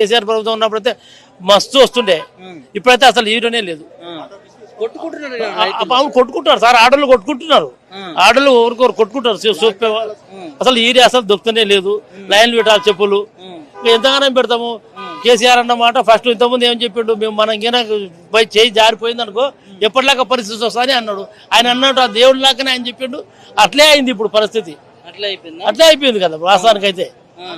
కేసీఆర్ ప్రభుత్వం ఉన్నప్పుడైతే మస్తు వస్తుండే. ఇప్పుడైతే అసలు హీరోనే లేదు. కొట్టుకుంటున్నారు పాములు కొట్టుకుంటారు సార్ ఆడలు కొట్టుకుంటున్నారు. ఆడలు ఒకరికొకరు కొట్టుకుంటారు. చూపే. అసలు ఈరి అసలు దొక్కుతూనే లేదు. లైన్లు పెట్టాలి చెప్పులు. ఎంతగానో పెడతాము? కేసీఆర్ అన్నమాట ఫస్ట్ ఇంతకుముందు ఏం చెప్పిండు? మేము మనం గిన పై చేయి జారిపోయింది అనుకో ఎప్పటిలాగా పరిస్థితి వస్తుంది అన్నాడు. ఆయన అన్నాడు ఆ దేవుడి లాగానే ఆయన చెప్పిండు. అట్లే అయింది ఇప్పుడు పరిస్థితి. అట్లా అయిపోయిందా? అట్లే అయిపోయింది కదా వాస్తవానికి అయితే ఆ.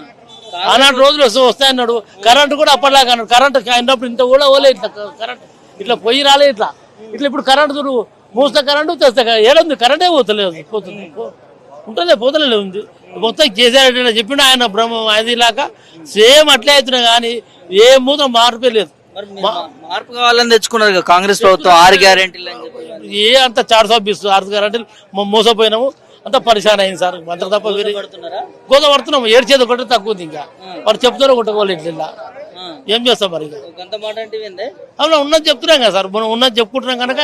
ఆనాటి రోజులు వస్తూ వస్తాయి అన్నాడు కరెంట్ కూడా అప్పటిలాగా అన్నాడు. కరెంట్ అయినప్పుడు ఇంత కూడా ఓలే ఇట్లా కరెంట్. ఇట్లా పొయ్యి రాలే ఇట్లా. ఇట్లా ఇప్పుడు కరెంట్ నువ్వు మూస్తే కరెంటు తెస్తే. ఏడుంది కరెంటే పోతలేదు. పోతుంది. ఉంటుందే పోతలే ఉంది. మొత్తం కేసీఆర్ రెడ్డి చెప్పిండు ఆయన బ్రహ్మ అది లాగా సేమ్ అట్లే అవుతున్నాయి కానీ ఏ మూత మార్పే లేదు. మార్పు కావాలని తెచ్చుకున్నారు కాంగ్రెస్ ప్రభుత్వం ఆరు గ్యారెంటీలు ఏ అంత చార్ సబ్బిస్తూ ఆర్థిక కరెంట్ మోసపోయినాము. అంత పరిశాన్ అయింది సార్. అంత తప్ప వేరే గోద పడుతున్నాం. ఏడ్చేది ఒకటి తక్కువ ఉంది ఇంకా. వాడు చెప్తారు కొట్టుకోవాలి ఇట్లా. ఏం చేస్తాం మరి అవును ఉన్నది చెప్తున్నాం కదా సార్. మనం ఉన్నది చెప్పుకుంటున్నాం కనుక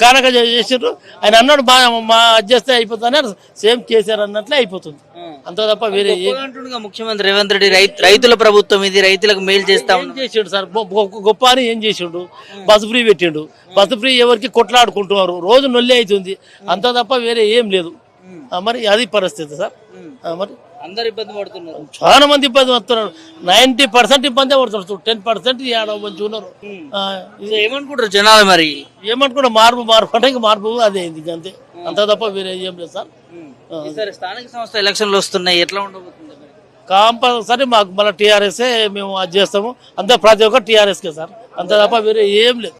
కానక చేసారు ఆయన అన్నాడు మా మా చేస్తే అయిపోతుంది సేమ్ కేసీఆర్ అన్నట్లే అయిపోతుంది. అంత తప్ప వేరే ముఖ్యమంత్రి రేవంత్ రెడ్డి రైతు రైతుల ప్రభుత్వం ఇది రైతులకు మేలు చేస్తా ఏం చేసిండు సార్? గొప్ప- అని ఏం చేసిండు? బస్సు ఫ్రీ పెట్టిండు. బస్సు ఫ్రీ ఎవరికి కొట్లాడుకుంటున్నారు? రోజు నొల్లి అవుతుంది. అంత తప్ప వేరే ఏం లేదు. మరి అది పరిస్థితి సార్. మరి అందరు ఇబ్బంది పడుతున్నారు. చాలా మంది ఇబ్బంది పడుతున్నారు. నైన్టీ పర్సెంట్ ఇబ్బంది పడుతున్నారు టెన్ పర్సెంట్ మంచి ఉన్నారు. ఏమనుకుంటారు జనాలు మరి? ఏమనుకున్నా మార్పు మార్పు అంటే ఇంక మార్పు అదే అయింది ఇంక అంతే అంత తప్ప వేరే ఏం లేదు సార్. ఈసారి స్థానిక సంస్థ ఎలక్షన్లు వస్తున్నాయి. ఎట్లా ఉండబోతుంది? కంపల్సరీ మాకు మళ్ళీ టీఆర్ఎస్ఏ మేము అది చేస్తాము. అంతే ప్రతి ఒక్క టీఆర్ఎస్కే సార్. అంత తప్ప వేరే ఏం లేదు.